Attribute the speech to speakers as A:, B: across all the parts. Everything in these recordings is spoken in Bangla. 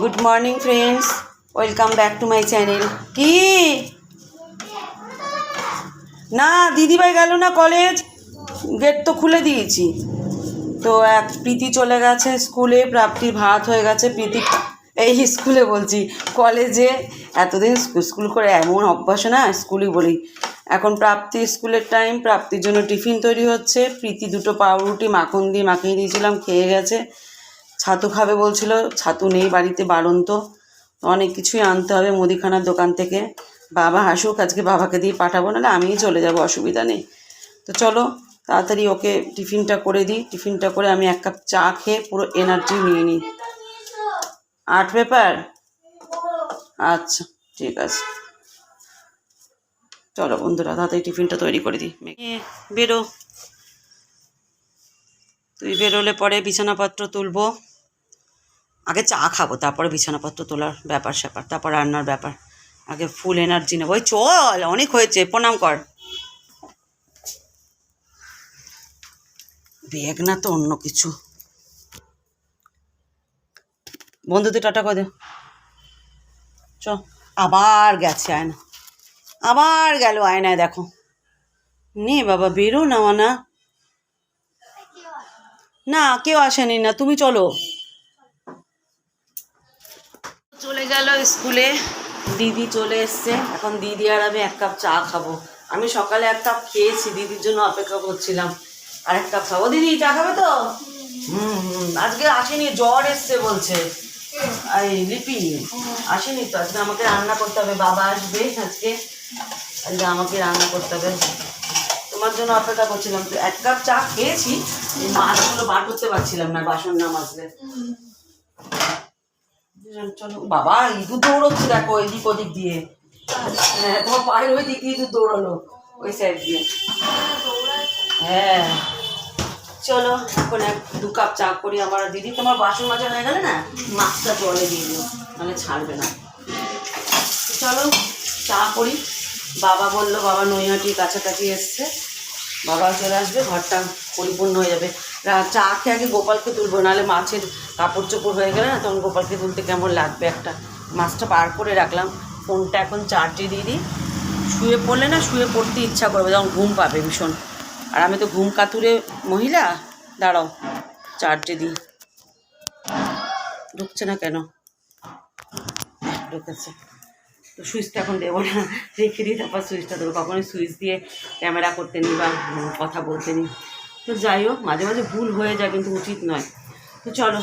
A: Good morning friends welcome back to my channel কি? না, দিদিভাই গেল না কলেজ গেট তো খুলে দিয়েছি। তো এক প্রীতি চলে গেছে স্কুলে, প্রাপ্তির ভাত হয়ে গেছে। প্রীতি, এই স্কুলে বলছি কলেজে এতদিন স্কুল করে এমন অভ্যাস না, স্কুলই বলি। এখন প্রাপ্তি স্কুলের টাইম প্রাপ্তির জন্য টিফিন তৈরি হচ্ছে। প্রীতি দুটো পাউরুটি, মাখন দিয়ে মাখিয়ে দিয়েছিলাম, খেয়ে গেছে। ছাতু খাবে বলছিল, ছাতু নেই বাড়িতে, বারণ তো। অনেক কিছুই আনতে হবে মুদিখানার দোকান থেকে। বাবা হাসুক, আজকে বাবাকে দিয়ে পাঠাবো না আমিই চলে যাব, অসুবিধা নেই। তো চলো, তাড়াতাড়ি ওকে টিফিনটা করে দিই। টিফিনটা করে আমি এক কাপ চা খেয়ে পুরো এনার্জি নিয়ে নিই। Art paper? আচ্ছা ঠিক আছে। চলো বন্ধুরা, তাড়াতাড়ি টিফিনটা তৈরি করে দিই। বেরো। তুই বেরোলে পরে বিছানাপত্র তুলবো। আগে চা খাব, তারপরে বিছানাপত্র তোলার ব্যাপার স্যাপার, তারপর রান্নার ব্যাপার। আগে ফুল এনার্জি নেব। ওই চল, অনেক হয়েছে, প্রণাম কর। ব্যাগ না তো অন্য কিছু। বন্ধুদের টাটা করে চ, আবার গেছে আয়না। আবার গেল আয়নায়, দেখো। নে বাবা, বেরো না না, কেউ আসেনি না, তুমি চলো। চলে গেল স্কুলে। দিদি চলে এসছে। এখন দিদি আর আমি এক কাপ চা খাব। আমি সকালে এক কাপ খেয়েছি, দিদির জন্য অপেক্ষা করছিলাম। আর এক কাপ খাব। দিদি, চা খাবে তো? হুম আজকে আসেনি, জ্বর এসছে বলছে। এই লিপি, আসেনি তো। আজকে আমাকে রান্না করতে হবে। বাবা আসবে আজকে। আজকে আমাকে রান্না করতে হবে। তোমার জন্য অপেক্ষা করছিলাম। তো এক কাপ চা খেয়েছি, মাছগুলো বার করতে পারছিলাম না, বাসন না মাজলে। চলো বাবা, ইঁদুর দৌড়চ্ছে, দেখো, এদিক ওদিক দিয়ে। হ্যাঁ তোমার পায়ের ওই দিক ইঁদুর দৌড়ালো, ওই সাইড দিয়ে। হ্যাঁ। চলো, এখন এক, দু কাপ চা করি আমার দিদি, তোমার বাসন মাজা হয়ে গেলে না, মাছটা জলে দিয়ে দিও, নাহলে ছাড়বে না। চলো, চা করি। বাবা বলল, বাবা নৈহাটির কাছাকাছি এসছে। বাবা চলে আসবে, ঘরটা পরিপূর্ণ হয়ে যাবে। চা খেয়ে আগে গোপালকে তুলবো, নাহলে মাছের কাপড় চোপড় হয়ে গেলে না, তখন গোপালকে তুলতে কেমন লাগবে একটা? মাছটা পার করে রাখলাম, ফোনটা এখন চার্জে দিয়ে দিই। শুয়ে পড়লে না, শুয়ে পড়তে ইচ্ছা করবে যখন ঘুম পাবে ভীষণ। আর আমি তো ঘুম কাতুরে মহিলা, দাঁড়াও, চার্জে দিই। ঢুকছে না কেন? ঢুকেছে। তো সুইচটা এখন দেবো না, রেখে দিই, তারপর সুইচটা দেবো। কখনোই সুইচ দিয়ে ক্যামেরা করতে নিই বা কথা বলতে নিই। তো যাই হোক, মাঝে মাঝে ভুল হয়ে যায়, কিন্তু উচিত নয়। তো চলো,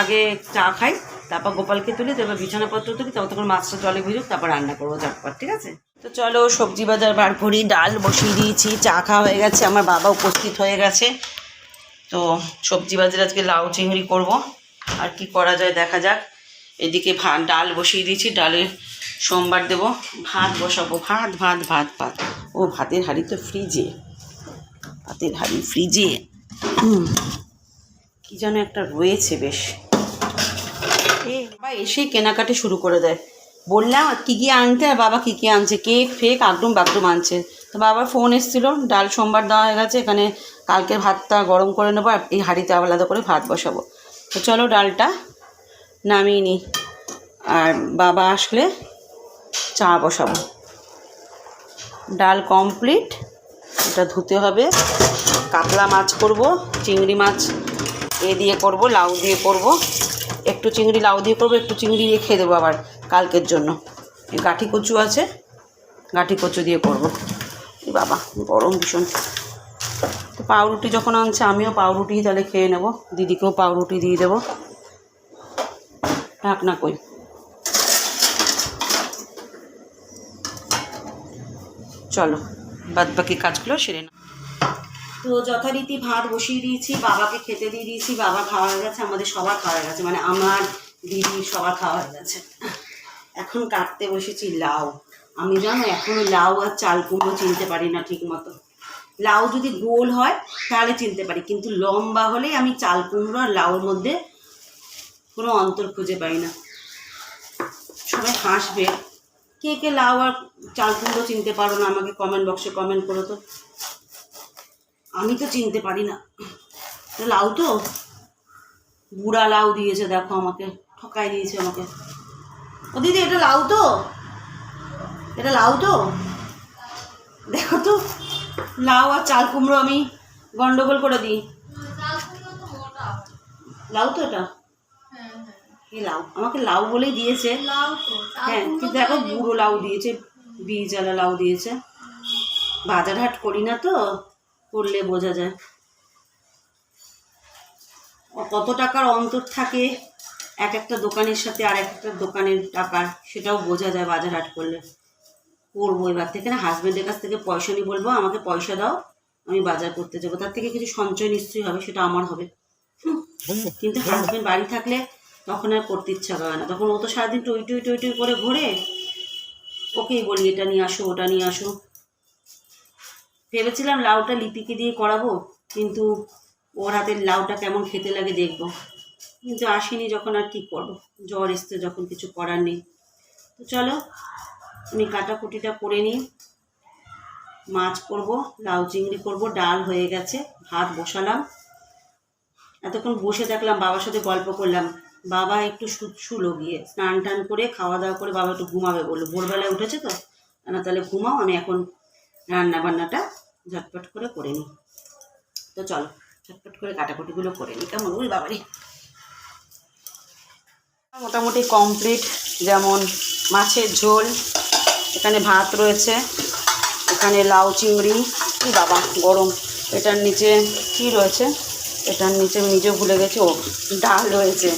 A: আগে চা খাই, তারপর গোপালকে তুলি, তারপর বিছানাপত্র তুলি, তারপর তখন মাছটা জলে ভিজুক, তারপর রান্না করব ঝটপট, ঠিক আছে? তো চলো, সবজি বাজার বার করি, ডাল বসিয়ে দিয়েছি, চা খাওয়া হয়ে গেছে, আমার বাবা উপস্থিত হয়ে গেছে। তো সবজি বাজার আজকে লাউ চিংড়ি করব, আর কি করা যায় দেখা যাক। এদিকে ভাত ডাল বসিয়ে দিয়েছি, ডালের সোমবার দেবো। ভাত বসাবো, ভাত ভাত ভাত ভাত। ও, ভাতের হাঁড়ি তো ফ্রিজে ভাতের হাঁড়ি ফ্রিজে। কি যেন একটা রয়েছে বেশ। বাবা এসেই কেনাকাটি শুরু করে দেয়। বললাম, কী কী আনতে? আর বাবা কী কী আনছে? কেক ফেক আগডুম বাগডুম আনছে। তো বাবার ফোন এসেছিল, ডাল সোমবার দেওয়া হয়ে গেছে, এখানে কালকে ভাতটা গরম করে নেব, আর এই হাঁড়িতে আলাদা করে ভাত বসাবো। তো চলো ডালটা নামিয়ে নিই। আর বাবা আসলে চা বসাবো। ডাল কমপ্লিট। এটা ধুতে হবে। কাতলা মাছ করব, চিংড়ি মাছ এ দিয়ে করব, লাউ দিয়ে করব। একটু চিংড়ি, লাউ দিয়ে করব, একটু চিংড়ি দিয়ে খেয়ে দেবো আবার কালকের জন্য। গাঠি কচু আছে, গাঠি কচু দিয়ে করব। বাবা, গরম ভীষণ। তো পাউরুটি যখন আনছে, আমিও পাউরুটি তাহলে খেয়ে নেব। দিদিকেও পাউরুটি দিয়ে দেবো। ঢাকনা কই। চলো। বাদ বাকি কাজগুলো সেরে না তো যথারীতি ভাত বসিয়ে দিয়েছি, বাবাকে খেতে দিয়ে দিয়েছি, বাবা খাওয়া হয়ে গেছে, আমাদের সবার খাওয়া হয়ে গেছে মানে আমার দিদি সবার খাওয়া হয়ে গেছে। এখন কাটতে বসেছি লাউ। আমি জানো, এখনও লাউ আর চাল কুমড়ো চিনতে পারি না ঠিক মতো লাউ যদি গোল হয়, তাহলে চিনতে পারি, কিন্তু লম্বা হলে আমি চাল কুমড়ো আর লাউর মধ্যে কোনো অন্তর খুঁজে পাই না। সবাই হাসবে। কে কে লাউ আর চাল কুমড়ো চিনতে পারো না, আমাকে কমেন্ট বক্সে কমেন্ট করো তো। আমি তো চিনতে পারি না। লাউ তো? বুড়া লাউ দিয়েছে, দেখো আমাকে ঠকাই দিয়েছে আমাকে। ও দিদি, এটা লাউ তো? এটা লাউ তো? দেখো তো, লাউ আর চাল কুমড়ো আমি গন্ডগোল করে দিই। লাউ তো এটা? এই লাউ আমাকে লাউ বলেই দিয়েছে। হ্যাঁ কিন্তু দেখো বুড়ো লাউ দিয়েছে বীজওয়ালা লাউ দিয়েছে। বাজার হাট করি না তো করলে বোঝা যায়। ও কত টাকার অন্তর থাকে এক একটা দোকানের সাথে আর একটা দোকানের টাকার সেটাও বোঝা যায় বাজার হাট করলে। করব এবার থেকে না হাজব্যান্ডের কাছ থেকে পয়সা নিয়ে বলব আমাকে পয়সা দাও আমি বাজার করতে যাব। তার থেকে কিছু সঞ্চয় নিশ্চয়ই হবে সেটা আমার হবে। কিন্তু হাজব্যান্ড বাড়ি থাকলে তখন আর করতে ইচ্ছা করে না। তখন ও তো সারাদিন টই টই টই টই করে ঘোরে। ওকেই বলি, এটা নিয়ে আসো, ওটা নিয়ে আসো। ভেবেছিলাম লাউটা লিপিকে দিয়ে করাবো, কিন্তু ওর হাতের লাউটা কেমন খেতে লাগে দেখব। কিন্তু আসেনি যখন আর কী করব। জ্বর এসছে যখন, কিছু করার নেই। তো চলো, আমি কাটাকুটিটা করে নিই। মাছ করব, লাউ চিংড়ি করব, ডাল হয়ে গেছে, ভাত বসালাম। এতক্ষণ বসে থাকলাম, বাবার সাথে গল্প করলাম। বাবা একটু শুলো গিয়ে, স্নান টান করে খাওয়া দাওয়া করে বাবা একটু ঘুমাবে বলল। ভোরবেলায় উঠেছে তো? না তাহলে ঘুমাও, আমি এখন রান্না বান্নাটা ঝটপট করে করে নিই। তো চলো, ঝটপট করে কাটাকুটিগুলো করে নিই। কেমন ওই বাবারে? মোটামুটি কমপ্লিট যেমন মাছের ঝোল, এখানে ভাত রয়েছে, এখানে লাউ চিংড়ি। কি বাবা, গরম। এটার নিচে কি রয়েছে? এটার নিচে নিজেও ভুলে গেছি, ও ডাল রয়েছে।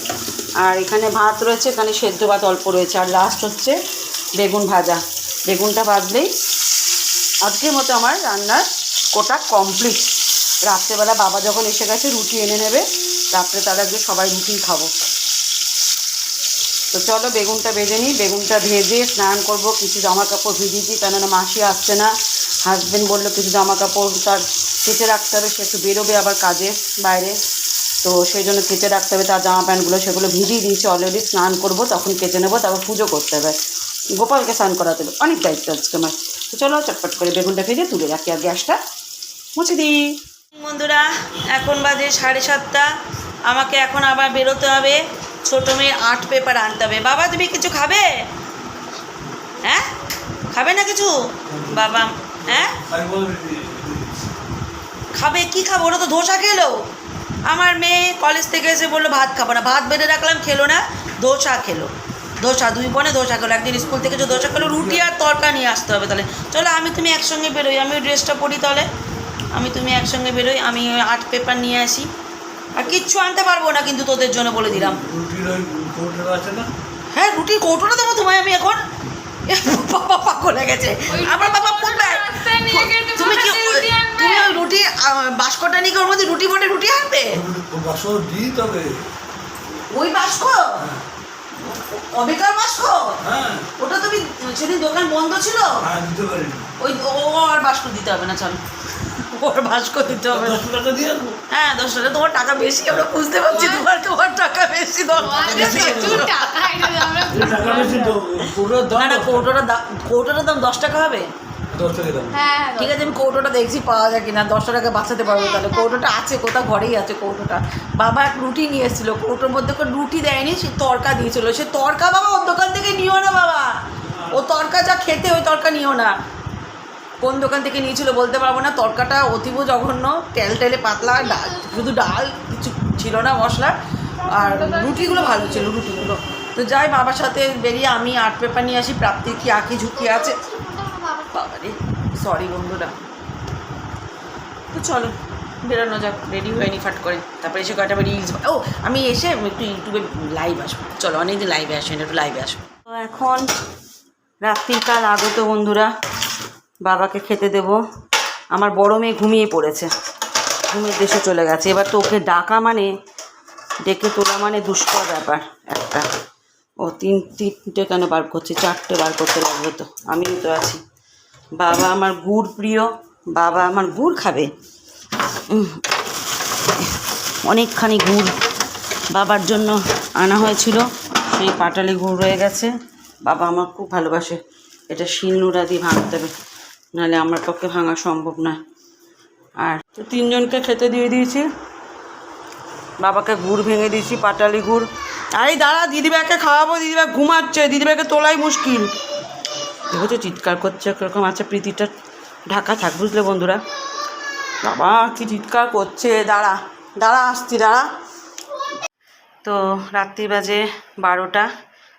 A: আর এখানে ভাত রয়েছে, এখানে সেদ্ধ ভাত অল্প রয়েছে। আর লাস্ট হচ্ছে বেগুন ভাজা। বেগুনটা ভাজলেই আজকের মতো আমার রান্নার কোটা কমপ্লিট রাত্রেবেলা বাবা যখন এসে গেছে, রুটি এনে নেবে, রাত্রে তার আজকে সবাই রুটি খাব। তো চলো বেগুনটা ভেজে নিই। বেগুনটা ভেজে স্নান করব। কিছু জামা কাপড় ভিজিয়েছি, কেননা মাসি আসছে না। হাজব্যান্ড বলল কিছু জামা কাপড় তার কেচে রাখতে হবে, সে একটু বেরোবে আবার কাজে বাইরে। তো সেই জন্য কেচে রাখতে হবে, তার জামা প্যান্টগুলো সেগুলো ভিজিয়ে দিয়েছি অলরেডি স্নান করব, তখন কেচে নেব, তারপর পুজো করতে হবে। গোপালকে স্নান করাতে হবে, অনেক দায়িত্ব আজকে আমার। তো চলো চটপট করে বেগুনটা ভেজে তুলে রাখি, আর গ্যাসটা মুছে দিই। বন্ধুরা, এখন বাজে সাড়ে সাতটা। আমাকে এখন আবার বেরোতে হবে। ছোটো মেয়ে আর্ট পেপার আনতে হবে। বাবা, তুমি কিছু খাবে? হ্যাঁ? খাবে না কিছু? বাবা হ্যাঁ? খাবে কি খাব? ওরা তো ধোসা খেলো। আমার মেয়ে কলেজ থেকে এসে বলল ভাত খাব না। ভাত বেঁধে রাখলাম খেলো না ধোসা খেলো। ধোসা দুই বোনে ধোসা খেলো। একদিন স্কুল থেকে যে ধোসা খেলো রুটি আর তরকা নিয়ে আসতে হবে তাহলে। চলো আমি তুমি একসঙ্গে বেরোই আমি ওই ড্রেসটা পরি তাহলে। আমি তুমি একসঙ্গে বেরোই আমি ওই আর্ট পেপার নিয়ে আসি। আর কিচ্ছু আনতে পারব না কিন্তু তোদের জন্য বলে দিলাম। হ্যাঁ রুটির কৌটোটা দেবো তোমায় আমি এখন। বাবা পাগল গেছে। আমার বাবা পড়বে তুমি কি তুমি ওই রুটি বাস্কটা নিয়ে কি ওর মধ্যে রুটি বটে রুটি আনবে?
B: বাসো দিই তবে
A: ওই বাস্ক? অবেকার বাস্ক?
B: হ্যাঁ।
A: ওটা তুমি সেদিন দোকান বন্ধ ছিল?
B: হ্যাঁ দিতে
A: ওই ও আর বাস্ক দিতে হবে না চলো। ওর বাস্ক দিতে হবে।
B: দশ
A: হ্যাঁ দশ টাকা। তোমার টাকা বেশি আমরা বুঝতে পারছি তোমার তোমার টাকা বেশি দশ না না কৌটোটার দাম দশ টাকা হবে?
B: দশ টাকা দাম।
A: ঠিক আছে আমি কৌটোটা দেখছি পাওয়া যায় কিনা। দশটা টাকা বাঁচাতে পারব তাহলে। কৌটোটা আছে কোথাও ঘরেই আছে কৌটোটা। বাবা এক রুটি নিয়ে এসেছিল। কৌটোর মধ্যে করে রুটি দেয়নি সে তরকা দিয়েছিল। সে তরকা বাবা ওর দোকান থেকে নিও না বাবা। ও তরকা যা খেতে ওই তরকা নিও না। কোন দোকান থেকে নিয়েছিল বলতে পারব না। তরকাটা অতীব জঘন্য, তেল টেলে পাতলা ডাল শুধু ডাল, কিছু ছিল না মশলা। আর রুটিগুলো ভালো ছিল, রুটিগুলো। তো যাই, বাবার সাথে বেরিয়ে আমি আর্ট পেপার নিয়ে আসি প্রাপ্তির কি আঁকি ঝুঁকি আছে? বাবারে সরি বন্ধুরা। তো চলো, বেরোনো যাক রেডি হয়ে নি ফাট করে। তারপরে এসে কয়টা রিলস ও, আমি এসে একটু ইউটিউবে লাইভ আসব। চলো, অনেকদিন লাইভে আসি একটু লাইভে আসব। তো এখন রাত্রিকাল আগত বন্ধুরা। বাবাকে খেতে দেব। আমার বড় মেয়ে ঘুমিয়ে পড়েছে। ঘুমের দেশে চলে গেছে। এবার তো ওকে ডাকা মানে ডেকে তোলা মানে দুষ্কর ব্যাপার একটা। ও তিন, তিনটে কেন বার করছে? চারটে বার করতে লাগবে তো। আমিও তো আছি। বাবা আমার গুড় প্রিয়। বাবা আমার গুড় খাবে। অনেকখানি গুড় বাবার জন্য আনা হয়েছিল। সেই পাটালি গুড় রয়ে গেছে। বাবা আমার খুব ভালোবাসে। এটা শিলনোড়া দিয়ে ভাঙতে হবে। নাহলে আমার পক্ষে ভাঙা সম্ভব না আর তো তিনজনকে খেতে দিয়ে দিয়েছি। বাবাকে গুড় ভেঙে দিয়েছি, পাটালি গুড়। আরে দাঁড়া, দিদিভাইকে খাওয়াবো, দিদিভাই ঘুমাচ্ছে, দিদিভাইকে তোলাই মুশকিল। দেখেছ চিৎকার করছে, কীরকম আছে প্রীতিটা ঢাকা থাক বুঝলে বন্ধুরা। বাবা, কি চিৎকার করছে, দাঁড়া দাঁড়া, আসছি, দাঁড়া। তো রাত্রি বাজে বারোটা,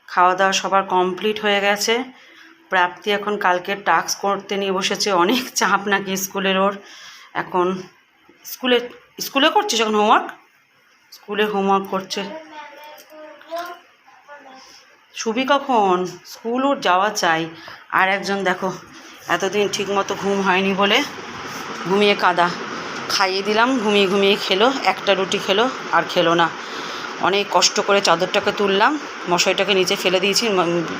A: খাওয়া দাওয়া সবার কমপ্লিট হয়ে গেছে। প্রাপ্তি এখন কালকে টাস্ক করতে নিয়ে বসেছে। অনেক চাপ নাকি স্কুলের ওর। এখন স্কুলে স্কুলে করছিস এখন হোমওয়ার্ক? স্কুলে হোমওয়ার্ক করছে। শুবি কখন? স্কুল ওর যাওয়া চাই। আর একজন দেখো, এতদিন ঠিকমতো ঘুম হয়নি বলে ঘুমিয়ে কাদা। খাইয়ে দিলাম, ঘুমিয়ে ঘুমিয়ে খেলো, একটা রুটি খেলো, আর খেলো না। অনেক কষ্ট করে চাদরটাকে তুললাম, মশারিটাকে নিচে ফেলে দিয়েছি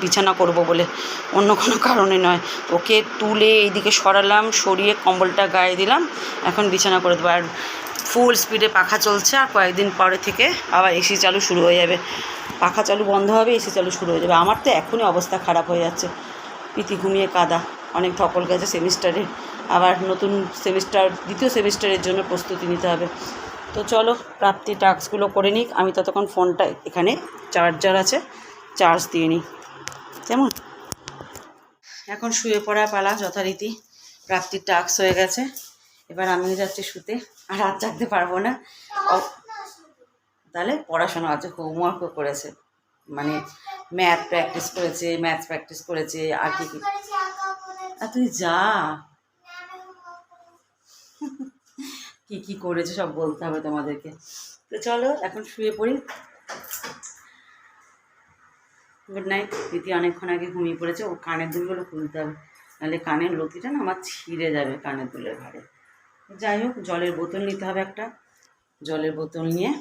A: বিছানা করব বলে। অন্য কোনো কারণে নয়। ওকে তুলে এইদিকে সরালাম, সরিয়ে কম্বলটা গায়ে দিলাম, এখন বিছানা করে দেবো। আর ফুল স্পিডে পাখা চলছে, আর কয়েকদিন পরে থেকে আবার এসি চালু শুরু হয়ে যাবে। পাখা চালু বন্ধ হবে এসি চালু শুরু হয়ে যাবে। আমার তো এখনই অবস্থা খারাপ হয়ে যাচ্ছে। পিতি ঘুমিয়ে কাদা। অনেক ধকল গেছে সেমিস্টারে। আবার নতুন সেমিস্টার, দ্বিতীয় সেমিস্টারের জন্য প্রস্তুতি নিতে হবে। তো চলো প্রাপ্তি টাস্কগুলো করে নিক। আমি ততক্ষণ ফোনটা এখানে চার্জার আছে, চার্জ দিয়ে নিই। কেমন? এখন শুয়ে পড়া পালা যথারীতি। প্রাপ্তির টাস্ক হয়ে গেছে। এবার আমিও যাচ্ছি শুতে। আর রাত জাগতে পারব না। তাহলে পড়াশোনা আছে হোমওয়ার্কও করেছে। মানে ম্যাথ প্র্যাকটিস করেছে ম্যাথ প্র্যাকটিস করেছে, আর কি কি। আর তুই যা। কি কি করেছে সব বলতে হবে তোমাদেরকে। তো চলো, এখন শুয়ে পড়ি। গুড নাইট প্রীতি অনেকক্ষণ আগে ঘুমিয়ে পড়েছে। ও কানের দুলগুলো খুলতে হবে। নাহলে কানের লতিটা না আমার ছিঁড়ে যাবে কানের দুলের ঘাড়ে। যাই হোক, জলের বোতল নিতে হবে একটা। জলের বোতল নিয়ে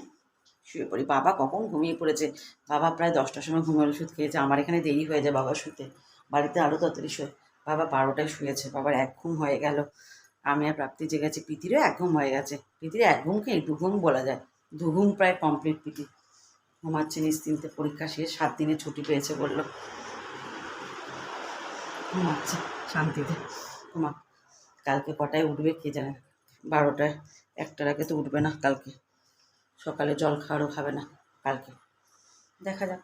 A: শুয়ে পড়ি। বাবা কখন ঘুমিয়ে পড়েছে? বাবা প্রায় দশটার সময় ঘুমের ওষুধ খেয়েছে। আমার এখানে দেরি হয়ে যায় বাবা শুতে। বাড়িতে আরও তাড়াতাড়ি শোয়। বাবা বারোটায় শুয়েছে। বাবার এক ঘুম হয়ে গেল। আমি আর প্রাপ্তি জেগেছি প্রীতিরও এক ঘুম হয়ে গেছে। প্রীতির এক ঘুমকে দু ঘুম বলা যায়। দু ঘুম প্রায় কমপ্লিট প্রীতি। ঘুমাচ্ছে নিশ্চিন্তে, পরীক্ষা শেষ, সাত দিনে ছুটি পেয়েছে বলল। ঘুমাচ্ছে শান্তিতে। ঘুমা কালকে কটায় উঠবে কে জানে। বারোটায়, একটার আগে তো উঠবে না কালকে। সকালে জল খাওয়ারও খাবে না কালকে। দেখা যাক।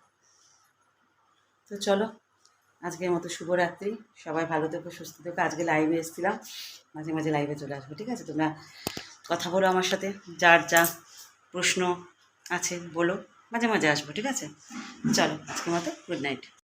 A: তো চলো। আজকের মতো শুভরাত্রি। সবাই ভালো থেকো, সুস্থ থেকো। আজকে লাইভে এসেছিলাম। মাঝে মাঝে লাইভে চলে আসব, ঠিক আছে? তোমরা কথা বলো আমার সাথে। যার যা প্রশ্ন আছে বলো। মাঝে মাঝে আসব, ঠিক আছে? চলো, আজকের মতো গুড নাইট